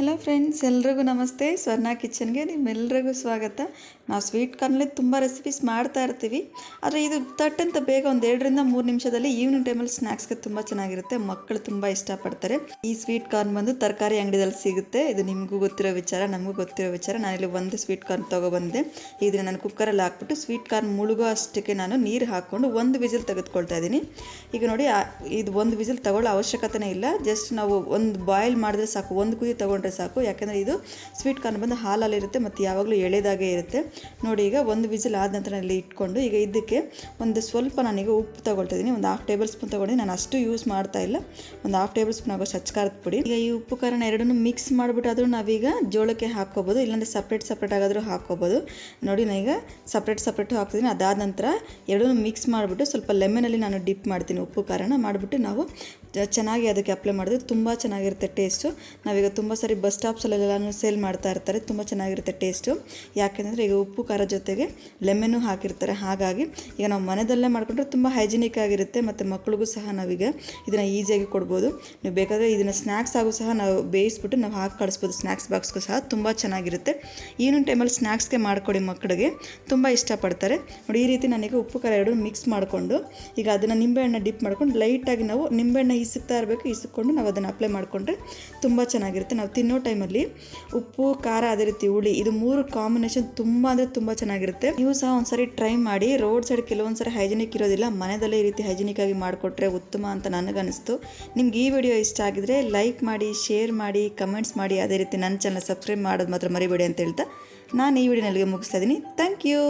Hello friends ಎಲ್ರಿಗೂ ನಮಸ್ತೆ. ಸ್ವರ್ಣ ಕಿಚನ್ಗೆ ನಿಮ್ಮೆಲ್ರಿಗೂ ಸ್ವಾಗತ. ನಾವು ಸ್ವೀಟ್ ಕಾರ್ನಲ್ಲಿ ತುಂಬ ರೆಸಿಪೀಸ್ ಮಾಡ್ತಾ ಇರ್ತೀವಿ. ಆದರೆ ಇದು ತಟ್ ಅಂತ ಬೇಗ ಒಂದು ಎರಡರಿಂದ ಮೂರು ನಿಮಿಷದಲ್ಲಿ ಈವ್ನಿಂಗ್ ಟೈಮಲ್ಲಿ ಸ್ನ್ಯಾಕ್ಸ್ಗೆ ತುಂಬ ಚೆನ್ನಾಗಿರುತ್ತೆ. ಮಕ್ಕಳು ತುಂಬ ಇಷ್ಟಪಡ್ತಾರೆ. ಈ ಸ್ವೀಟ್ ಕಾರ್ನ್ ಬಂದು ತರಕಾರಿ ಅಂಗಡಿದಲ್ಲಿ ಸಿಗುತ್ತೆ. ಇದು ನಿಮಗೂ ಗೊತ್ತಿರೋ ವಿಚಾರ, ನಮಗೂ ಗೊತ್ತಿರೋ ವಿಚಾರ. ನಾನಿಲ್ಲಿ ಒಂದು ಸ್ವೀಟ್ ಕಾರ್ನ್ ತೊಗೊಬಂದೆ ಇದನ್ನು ನಾನು ಕುಕ್ಕರಲ್ಲಿ ಹಾಕ್ಬಿಟ್ಟು ಸ್ವೀಟ್ ಕಾರ್ನ್ ಮುಳುಗೋ ಅಷ್ಟಕ್ಕೆ ನಾನು ನೀರು ಹಾಕ್ಕೊಂಡು ಒಂದು ವಿಸಿಲ್ ತೆಗೆದುಕೊಳ್ತಾ ಇದ್ದೀನಿ. ಈಗ ನೋಡಿ ಇದು ಒಂದು ವಿಸಿಲ್ ತಗೊಳ್ಳೋ ಅವಶ್ಯಕತೆನೇ ಇಲ್ಲ. ಜಸ್ಟ್ ನಾವು ಒಂದು ಬಾಯ್ಲ್ ಮಾಡಿದ್ರೆ ಸಾಕು. ಒಂದು ಕುದಿ ತೊಗೊಂಡ್ರೆ ಸಾಕು. ಯಾಕೆಂದರೆ ಇದು ಸ್ವೀಟ್ ಕಾರ್ನ್ ಬಂದು ಹಾಲಲ್ಲಿರುತ್ತೆ ಮತ್ತು ಯಾವಾಗಲೂ ಎಳೆದಾಗೆ ಇರುತ್ತೆ. ನೋಡಿ, ಈಗ ಒಂದು ವಿಸಿಲ್ ಆದ ನಂತರ ಇಲ್ಲಿ ಇಟ್ಕೊಂಡು, ಈಗ ಇದಕ್ಕೆ ಒಂದು ಸ್ವಲ್ಪ ನಾನೀಗ ಉಪ್ಪು ತಗೊಳ್ತಾ ಇದ್ದೀನಿ. ಒಂದು ಹಾಫ್ ಟೇಬಲ್ ಸ್ಪೂನ್ ತೊಗೊಂಡು ನಾನು ಅಷ್ಟು ಯೂಸ್ ಮಾಡ್ತಾ ಇಲ್ಲ. ಒಂದು ಹಾಫ್ ಟೇಬಲ್ ಸ್ಪೂನ್ ಆಗೋ ಸಚ್ಕಾರದ ಪುಡಿ. ಈಗ ಈ ಉಪ್ಪು ಕಾರಣ ಎರಡನ್ನು ಮಿಕ್ಸ್ ಮಾಡಿಬಿಟ್ಟು ಆದರೂ ನಾವೀಗ ಜೋಳಕ್ಕೆ ಹಾಕ್ಕೋಬೋದು. ಇಲ್ಲಾಂದರೆ ಸಪ್ರೇಟ್ ಸಪ್ರೇಟ್ ಆಗಾದರೂ ಹಾಕ್ಕೋಬೋದು. ನೋಡಿ, ನಾನೀಗ ಸಪ್ರೇಟ್ ಸಪ್ರೇಟು ಹಾಕ್ತಿದ್ದೀನಿ. ಅದಾದ ನಂತರ ಎರಡನ್ನೂ ಮಿಕ್ಸ್ ಮಾಡಿಬಿಟ್ಟು ಸ್ವಲ್ಪ ಲೆಮನಲ್ಲಿ ನಾನು ಡಿಪ್ ಮಾಡ್ತೀನಿ ಉಪ್ಪು ಕಾರಣ ಮಾಡಿಬಿಟ್ಟು ನಾವು ಚೆನ್ನಾಗಿ ಅದಕ್ಕೆ ಅಪ್ಲೈ ಮಾಡಿದ್ರೆ ತುಂಬ ಚೆನ್ನಾಗಿರುತ್ತೆ ಟೇಸ್ಟು ನಾವೀಗ ತುಂಬ ಸಾರಿ ಬಸ್ ಸ್ಟಾಪ್ಸಲ್ಲೆಲ್ಲ ಸೇಲ್ ಮಾಡ್ತಾ ಇರ್ತಾರೆ, ತುಂಬ ಚೆನ್ನಾಗಿರುತ್ತೆ ಟೇಸ್ಟು ಯಾಕೆಂದರೆ ಈಗ ಉಪ್ಪು, ಖಾರ ಜೊತೆಗೆ ಲೆಮೆನು ಹಾಕಿರ್ತಾರೆ. ಹಾಗಾಗಿ ಈಗ ನಾವು ಮನೆಯಲ್ಲೇ ಮಾಡಿಕೊಂಡ್ರೆ ತುಂಬ ಹೈಜಿನಿಕ್ ಆಗಿರುತ್ತೆ ಮತ್ತು ಮಕ್ಳಿಗೂ ಸಹ ನಾವೀಗ ಇದನ್ನು ಈಸಿಯಾಗಿ ಕೊಡ್ಬೋದು. ನೀವು ಬೇಕಾದರೆ ಇದನ್ನು ಸ್ನ್ಯಾಕ್ಸ್ ಆಗೂ ಸಹ ನಾವು ಬೇಯಿಸ್ಬಿಟ್ಟು ನಾವು ಹಾಕಿ ಕಳಿಸ್ಬೋದು. ಸ್ನ್ಯಾಕ್ಸ್ ಬಾಕ್ಸ್ಗೂ ಸಹ ತುಂಬ ಚೆನ್ನಾಗಿರುತ್ತೆ. ಈವ್ನಿಂಗ್ ಟೈಮಲ್ಲಿ ಸ್ನ್ಯಾಕ್ಸ್ಗೆ ಮಾಡಿಕೊಡಿ ಮಕ್ಕಳಿಗೆ ತುಂಬ ಇಷ್ಟಪಡ್ತಾರೆ. ನೋಡಿ ಈ ರೀತಿ ನನಗೆ ಉಪ್ಪು, ಖಾರ ಎರಡು ಮಿಕ್ಸ್ ಮಾಡಿಕೊಂಡು ಈಗ ಅದನ್ನು ನಿಂಬೆಹಣ್ಣು ಡಿಪ್ ಮಾಡ್ಕೊಂಡು ಲೈಟಾಗಿ ನಾವು ನಿಂಬೆಹಣ್ಣು ಹಿಸುಕ್ತಾ ಇರಬೇಕು ಹಿಸುಕೊಂಡು ನಾವು ಅದನ್ನು ಅಪ್ಲೈ ಮಾಡಿಕೊಂಡ್ರೆ ತುಂಬ ಚೆನ್ನಾಗಿರುತ್ತೆ. ನಾವು ತಿನ್ನೋ ಟೈಮಲ್ಲಿ ಉಪ್ಪು, ಖಾರ, ಅದೇ ರೀತಿ ಹುಳಿ, ಇದು ಮೂರು ಕಾಂಬಿನೇಷನ್ ತುಂಬ ಅಂದರೆ ತುಂಬ ಚೆನ್ನಾಗಿರುತ್ತೆ. ನೀವು ಸಹ ಒಂದ್ಸರಿ ಟ್ರೈ ಮಾಡಿ ರೋಡ್ ಸೈಡ್ ಕೆಲವೊಂದು ಸರಿ ಹೈಜಿನಿಕ್ ಇರೋದಿಲ್ಲ ಮನೆಯಲ್ಲೇ ಈ ರೀತಿ ಹೈಜಿನಿಕ್ ಆಗಿ ಮಾಡಿಕೊಟ್ರೆ ಉತ್ತಮ ಅಂತ ನನಗನ್ನಿಸ್ತು. ನಿಮ್ಗೆ ಈ ವಿಡಿಯೋ ಇಷ್ಟ ಆಗಿದ್ರೆ ಲೈಕ್ ಮಾಡಿ ಶೇರ್ ಮಾಡಿ ಕಮೆಂಟ್ಸ್ ಮಾಡಿ, ಅದೇ ರೀತಿ ನನ್ನ ಚಾನಲ್ ಸಬ್ಸ್ಕ್ರೈಬ್ ಮಾಡೋದು ಮಾತ್ರ ಮರಿಬೇಡಿ ಅಂತ ಹೇಳ್ತಾ ನಾನು ಈ ವಿಡಿಯೋನಲ್ಲಿಗೆ ಮುಗಿಸ್ತಾ ಇದ್ದೀನಿ. Thank you